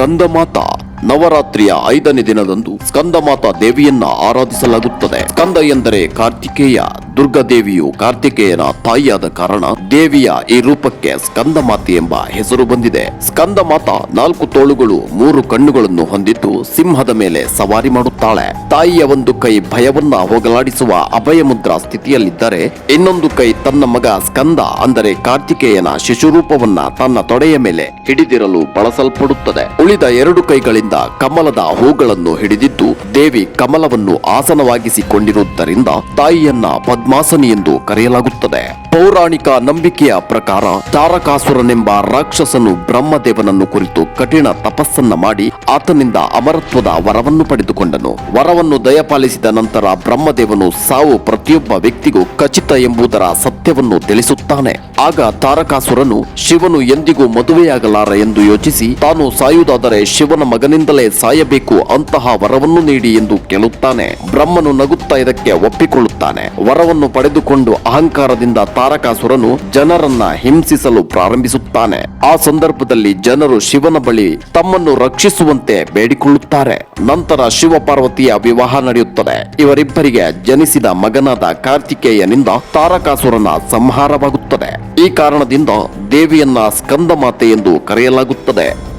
ಸ್ಕಂದಮಾತಾ ನವರಾತ್ರಿಯ ಐದನೇ ದಿನದಂದು ಸ್ಕಂದಮಾತಾ ದೇವಿಯನ್ನ ಆರಾಧಿಸಲಾಗುತ್ತದೆ. ಸ್ಕಂದ ಎಂದರೆ ಕಾರ್ತಿಕೇಯ. ದುರ್ಗಾದೇವಿಯು ಕಾರ್ತಿಕೇಯನ ತಾಯಿಯಾದ ಕಾರಣ ದೇವಿಯ ಈ ರೂಪಕ್ಕೆ ಸ್ಕಂದಮಾತೆ ಎಂಬ ಹೆಸರು ಬಂದಿದೆ. ಸ್ಕಂದಮಾತಾ ನಾಲ್ಕು ತೋಳುಗಳು, ಮೂರು ಕಣ್ಣುಗಳನ್ನು ಹೊಂದಿದ್ದು ಸಿಂಹದ ಮೇಲೆ ಸವಾರಿ ಮಾಡುತ್ತಾಳೆ. ತಾಯಿಯ ಒಂದು ಕೈ ಭಯವನ್ನ ಹೋಗಲಾಡಿಸುವ ಅಭಯ ಮುದ್ರಾ ಸ್ಥಿತಿಯಲ್ಲಿದ್ದರೆ, ಇನ್ನೊಂದು ಕೈ ತನ್ನ ಮಗ ಸ್ಕಂದ, ಅಂದರೆ ಕಾರ್ತಿಕೇಯನ ಶಿಶುರೂಪವನ್ನ ತನ್ನ ತೊಡೆಯ ಮೇಲೆ ಹಿಡಿದಿರಲು ಬಳಸಲ್ಪಡುತ್ತದೆ. ಉಳಿದ ಎರಡು ಕೈಗಳಿಂದ ಕಮಲದ ಹೂಗಳನ್ನು ಹಿಡಿದಿದ್ದು ದೇವಿ ಕಮಲವನ್ನು ಆಸನವಾಗಿಸಿಕೊಂಡಿರುವುದರಿಂದ ತಾಯಿಯನ್ನ ಪದ್ಮಾಸನಿ ಎಂದು ಕರೆಯಲಾಗುತ್ತದೆ. ಪೌರಾಣಿಕ ನಂಬಿಕೆಯ ಪ್ರಕಾರ ತಾರಕಾಸುರನೆಂಬ ರಾಕ್ಷಸನು ಬ್ರಹ್ಮದೇವನನ್ನು ಕುರಿತು ಕಠಿಣ ತಪಸ್ಸನ್ನ ಮಾಡಿ ಆತನಿಂದ ಅಮರತ್ವದ ವರವನ್ನು ಪಡೆದುಕೊಂಡನು. ವರವನ್ನು ದಯಪಾಲಿಸಿದ ನಂತರ ಬ್ರಹ್ಮದೇವನು ಸಾವು ಪ್ರತಿಯೊಬ್ಬ ವ್ಯಕ್ತಿಗೂ ಖಚಿತ ಎಂಬುದರ ಸತ್ಯವನ್ನು ತಿಳಿಸುತ್ತಾನೆ. ಆಗ ತಾರಕಾಸುರನು ಶಿವನು ಎಂದಿಗೂ ಮದುವೆಯಾಗಲಾರ ಎಂದು ಯೋಚಿಸಿ ತಾನು ಸಾಯುವುದಾದರೆ ಶಿವನ ಮಗನಿಂದಲೇ ಸಾಯಬೇಕು ಅಂತಹ ವರವನ್ನು ನೀಡಿ ಎಂದು ಕೇಳುತ್ತಾನೆ. ಬ್ರಹ್ಮನು ನಗುತ್ತಾ ಇದಕ್ಕೆ ಒಪ್ಪಿಕೊಳ್ಳುತ್ತಾನೆ. ವರವನ್ನು ಪಡೆದುಕೊಂಡು ಅಹಂಕಾರದಿಂದ ತಾರಕಾಸುರನು ಜನರನ್ನ ಹಿಂಸಿಸಲು ಪ್ರಾರಂಭಿಸುತ್ತಾನೆ. ಆ ಸಂದರ್ಭದಲ್ಲಿ ಜನರು ಶಿವನ ಬಳಿ ತಮ್ಮನ್ನು ರಕ್ಷಿಸುವಂತೆ ಬೇಡಿಕೊಳ್ಳುತ್ತಾರೆ. ನಂತರ ಶಿವ ಪಾರ್ವತಿಯ ವಿವಾಹ ನಡೆಯುತ್ತದೆ. ಇವರಿಬ್ಬರಿಗೆ ಜನಿಸಿದ ಮಗನಾದ ಕಾರ್ತಿಕೇಯನಿಂದ ತಾರಕಾಸುರನ ಸಂಹಾರವಾಗುತ್ತದೆ. ಈ ಕಾರಣದಿಂದ ದೇವಿಯನ್ನ ಸ್ಕಂದ ಮಾತೆ ಎಂದು ಕರೆಯಲಾಗುತ್ತದೆ.